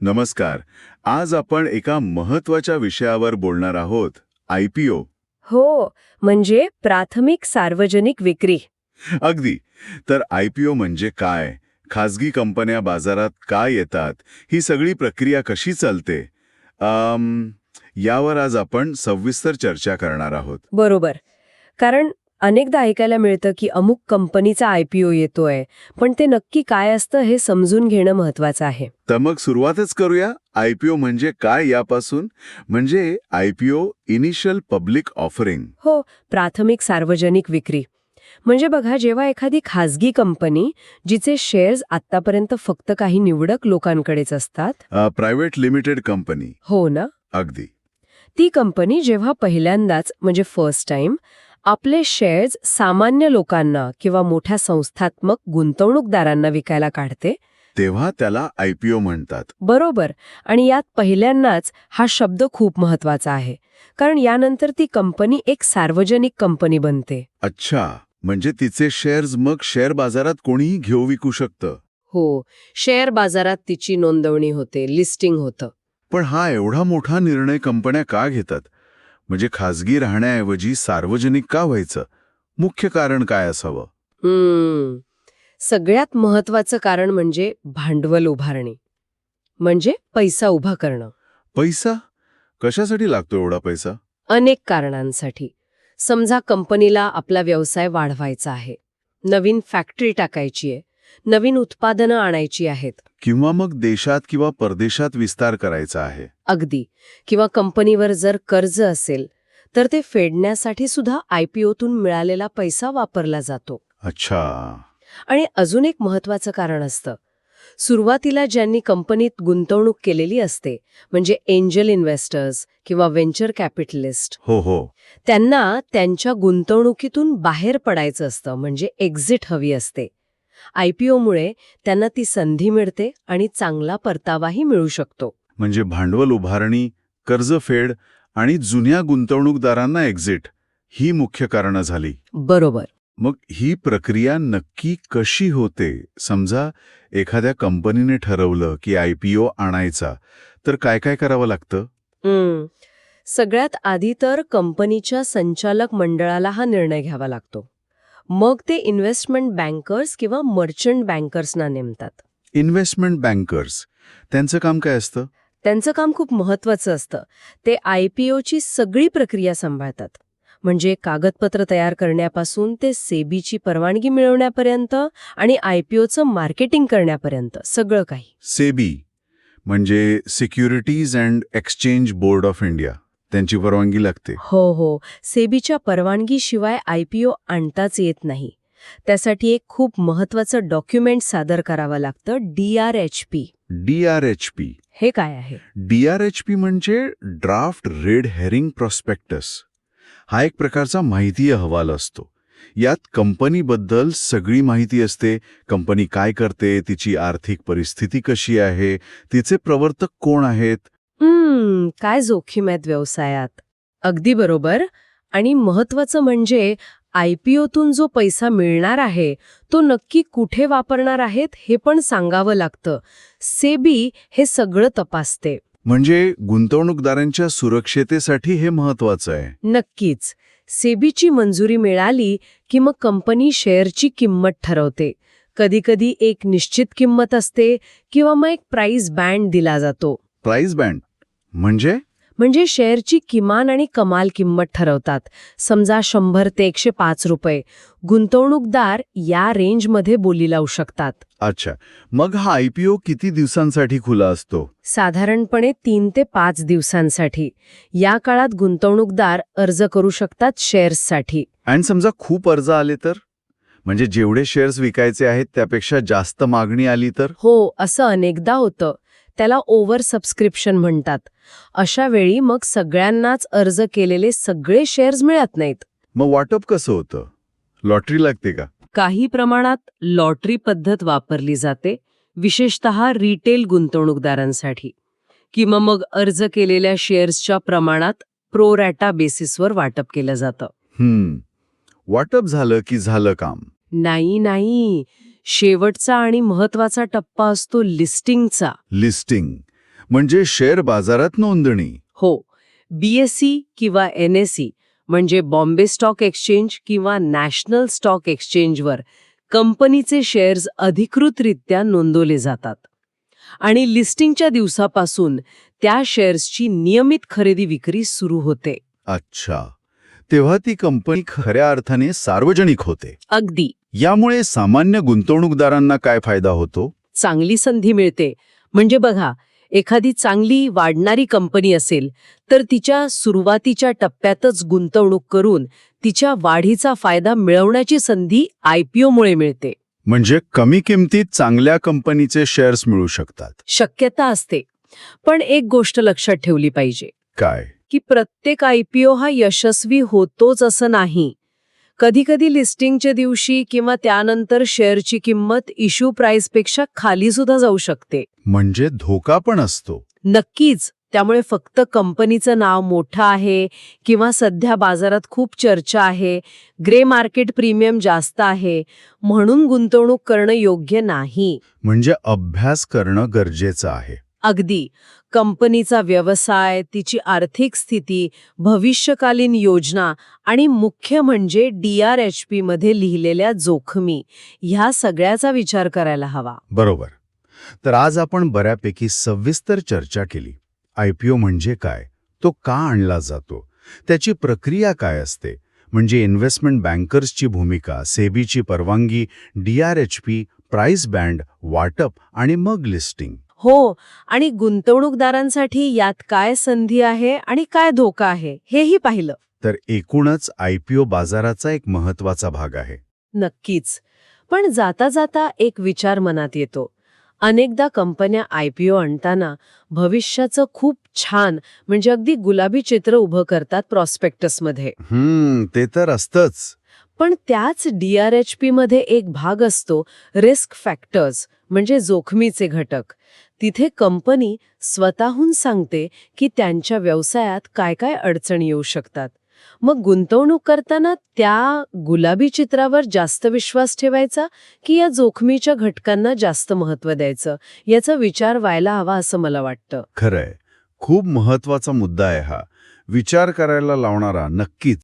नमस्कार. आज आपण एका महत्त्वाच्या विषयावर बोलणार आहोत आयपीओ हो म्हणजे प्राथमिक सार्वजनिक विक्री. अगदी. तर आयपीओ म्हणजे काय? खाजगी कंपन्या बाजारात काय येतात? ही सगळी प्रक्रिया कशी चालते? अम, यावर आज आपण सविस्तर चर्चा करणार आहोत. बरोबर. कारण अनेकदा ऐकायला मिळतं की अमुक कंपनीचा आयपीओ येतोय पण ते नक्की काय असतं हे समजून घेणं महत्वाचं आहे. तर मग सुरुवातच करूया. आयपीओ म्हणजे काय यापासून? म्हणजे आयपीओ इनिशियल पब्लिक ऑफरिंग हो प्राथमिक सार्वजनिक विक्री. म्हणजे बघा जेव्हा एखादी खाजगी कंपनी जिचे शेअर्स आत्तापर्यंत फक्त काही निवडक लोकांकडेच असतात. प्रायव्हेट लिमिटेड कंपनी हो ना? अगदी. ती कंपनी जेव्हा पहिल्यांदाच म्हणजे फर्स्ट टाइम आपले शेअर्स सामान्य लोकांना किंवा मोठ्या संस्थात्मक गुंतवणूकदारांना विकायला काढते? तेव्हा त्याला आयपीओ म्हणतात. बरोबर. आणि यात पहिल्यांदाच हा शब्द खूप महत्त्वाचा आहे. कारण यानंतर ती कंपनी एक सार्वजनिक कंपनी बनते. अच्छा. म्हणजे तिचे शेअर्स मग शेअर बाजारात कोणीही घेऊ विकू शकतं? हो. शेअर बाजारात तिची नोंदवणी होते लिस्टिंग होतं. पण हा एवढा मोठा निर्णय कंपन्या का घेतात? म्हणजे खाजगी राहण्याऐवजी सार्वजनिक का व्हायचं? मुख्य कारण काय असावं? हम्म. सगळ्यात महत्वाचं कारण म्हणजे भांडवल उभारणी. म्हणजे पैसा उभा करणं. पैसा? कशासाठी लागतो एवढा पैसा? अनेक कारणांसाठी. समजा कंपनीला आपला व्यवसाय वाढवायचा आहे. नवीन फॅक्टरी टाकायची आहे. नवीन उत्पादनं आणायची आहेत. किंवा मग देशात किंवा परदेशात विस्तार करायचा आहे. अगदी. किंवा कंपनीवर जर कर्ज असेल तर ते फेडण्यासाठी सुद्धा आयपीओतून मिळालेला पैसा वापरला जातो. अच्छा. आणि अजून एक महत्वाचं कारण असतं. सुरुवातीला ज्यांनी कंपनीत गुंतवणूक केलेली असते म्हणजे एंजल इन्व्हेस्टर्स किंवा व्हेंचर कॅपिटलिस्ट हो हो. त्यांना त्यांच्या गुंतवणुकीतून बाहेर पडायचं असतं म्हणजे एक्झिट हवी असते. आयपीओमुळे त्यांना ती संधी मिळते आणि चांगला परतावाही मिळू शकतो. म्हणजे भांडवल उभारणी कर्जफेड आणि जुन्या गुंतवणूकदारांना एक्झिट ही मुख्य कारणं झाली. बरोबर. मग ही प्रक्रिया नक्की कशी होते? समजा एखाद्या कंपनीने ठरवलं की आयपीओ आणायचा तर काय काय करावं लागतं? हम्म. सगळ्यात आधी तर कंपनीच्या संचालक मंडळाला हा निर्णय घ्यावा लागतो. मग ते इन्व्हेस्टमेंट बँकर्स किंवा मर्चंट बँकर्सना नेमतात. इन्व्हेस्टमेंट बँकर्स त्यांचं काम काय असतं? त्यांचं काम खूप महत्वाचं असतं. ते आयपीओची सगळी प्रक्रिया सांभाळतात. म्हणजे कागदपत्र तयार करण्यापासून ते सेबीची परवानगी मिळवण्यापर्यंत आणि आयपीओचं मार्केटिंग करण्यापर्यंत सगळं काही. सेबी म्हणजे securities and exchange board of India त्यांची परवानगी लागते. हो हो. सेबीच्या परवानगीशिवाय आयपीओ आणताच येत नाही. त्यासाठी एक खूप महत्वाचं डॉक्युमेंट सादर करावं लागतं D R H P. D R H P. हे काय आहे? डी आर एच पी म्हणजे ड्राफ्ट रेड हेरिंग प्रॉस्पेक्टस. हा एक प्रकारचा माहिती अहवाल असतो. यात कंपनीबद्दल सगळी माहिती असते. कंपनी काय करते तिची आर्थिक परिस्थिती कशी आहे तिचे प्रवर्तक कोण आहेत हम्म काय जोखीम आहेत व्यवसायात? अगदी बरोबर. आणि महत्वाचं म्हणजे आयपीओतून जो पैसा मिळणार आहे तो नक्की कुठे वापरणार आहेत हे पण सांगावं लागतं. सेबी हे सगळं तपासते. म्हणजे गुंतवणूकदारांच्या सुरक्षेतेसाठी हे महत्वाचं आहे. नक्कीच. सेबीची मंजुरी मिळाली की मग कंपनी शेअरची किंमत ठरवते. कधीकधी एक निश्चित किंमत असते किंवा मग एक प्राइस बँड दिला जातो. प्राइस बँड म्हणजे? म्हणजे शेअरची किमान आणि कमाल किंमत ठरवतात. समजा शंभर ते एकशे पाच रुपये. गुंतवणूकदार या रेंजमध्ये बोली लावू शकतात. अच्छा. मग हा आयपीओ किती दिवसांसाठी खुला असतो? साधारणपणे तीन ते पाच दिवसांसाठी. या काळात गुंतवणूकदार अर्ज करू शकतात शेअर्ससाठी. आणि समजा खूप अर्ज आले तर? म्हणजे जेवढे शेअर्स विकायचे आहेत त्यापेक्षा जास्त मागणी आली तर? हो असं अनेकदा होतं. त्याला ओव्हर सबस्क्रिप्शन म्हणतात. अशा वेळी मग सगळ्यांनाच अर्ज केलेले सगळे शेअर्स मिळत नाहीत. मग वाटप कसं होतं? लॉटरी लागते का? काही प्रमाणात लॉटरी पद्धत वापरली जाते विशेषतः रिटेल गुंतवणूकदारांसाठी. किंवा मग अर्ज केलेल्या शेअर्सच्या प्रमाणात प्रो रॅटा बेसिसवर वाटप केलं जातं. हम्म. वाटप झालं की झालं काम? नाही नाही. शेवटचा आणि महत्त्वाचा टप्पा असतो लिस्टिंगचा. लिस्टिंग म्हणजे शेअर बाजारात नोंदणी. हो बीएससी किंवा एनएससी म्हणजे बॉम्बे स्टॉक एक्सचेंज किंवा नॅशनल स्टॉक एक्सचेंजवर कंपनीचे शेअर्स अधिकृतरित्या नोंदवले जातात. आणि लिस्टिंगच्या दिवसापासून त्या शेअर्सची नियमित खरेदी विक्री सुरू होते. अच्छा तेव्हा ती कंपनी खऱ्या अर्थाने सार्वजनिक होते. अगदी. यामुळे सामान्य गुंतवणूकदारांना काय फायदा होतो? चांगली संधी मिळते. म्हणजे बघा एखादी चांगली वाढणारी कंपनी असेल तर तिच्या सुरुवातीच्या टप्प्यातच गुंतवणूक करून तिच्या वाढीचा फायदा मिळवण्याची संधी आयपीओमुळे मिळते. म्हणजे कमी किमतीत चांगल्या कंपनीचे शेअर्स मिळू शकतात. शक्यता असते. पण एक गोष्ट लक्षात ठेवली पाहिजे. काय? की प्रत्येक आयपीओ हा यशस्वी होतोच असं नाही. कधीकधी लिस्टिंगच्या दिवशी किंवा त्यानंतर शेअरची किंमत इश्यू प्राइसपेक्षा खाली सुद्धा जाऊ शकते. म्हणजे धोका पण असतो. नक्कीच त्यामुळे फक्त कंपनीचं नाव मोठं आहे किंवा सध्या बाजारात खूप चर्चा आहे ग्रे मार्केट प्रीमियम जास्त आहे म्हणून गुंतवणूक करणं योग्य नाही. म्हणजे अभ्यास करणं गरजेचं आहे. अगदी. कंपनीचा व्यवसाय तिची आर्थिक स्थिती भविष्यकालीन योजना आणि मुख्य म्हणजे डीआरएचपी मध्ये लिहिलेल्या जोखमी ह्या सगळ्याचा विचार करायला हवा. बरोबर. तर आज आपण बऱ्यापैकी सविस्तर चर्चा केली. आयपीओ म्हणजे काय? तो का आणला जातो? त्याची प्रक्रिया काय असते? म्हणजे इन्व्हेस्टमेंट बँकर्सची भूमिका सेबीची परवानगी D R H P price band वाटप आणि मग लिस्टिंग. हो आणि गुंतवणूकदारांसाठी यात काय संधी आहे आणि काय धोका आहे हेही पाहिलं. तर एकूणच आयपीओ बाजाराचा एक महत्त्वाचा भाग आहे. नक्कीच. पण जाता जाता एक विचार मनात येतो. अनेकदा कंपन्या आयपीओ आणताना भविष्याचं खूप छान म्हणजे अगदी गुलाबी चित्र उभं करतात प्रॉस्पेक्टसमध्ये. हम्म ते तर असतंच. पण त्याच डीआरएचपी मध्ये एक भाग असतो रिस्क फॅक्टर्स म्हणजे जोखमीचे घटक. तिथे कंपनी स्वतःहून सांगते की त्यांच्या व्यवसायात काय काय अडचणी येऊ शकतात. मग गुंतवणूक करताना त्या गुलाबी चित्रावर जास्त विश्वास ठेवायचा की या जोखमीच्या घटकांना जास्त महत्त्व द्यायचं? याचा विचार व्हायला हवा असं मला वाटतं. खरंय. खूप महत्त्वाचा मुद्दा आहे हा. विचार करायला लावणारा नक्कीच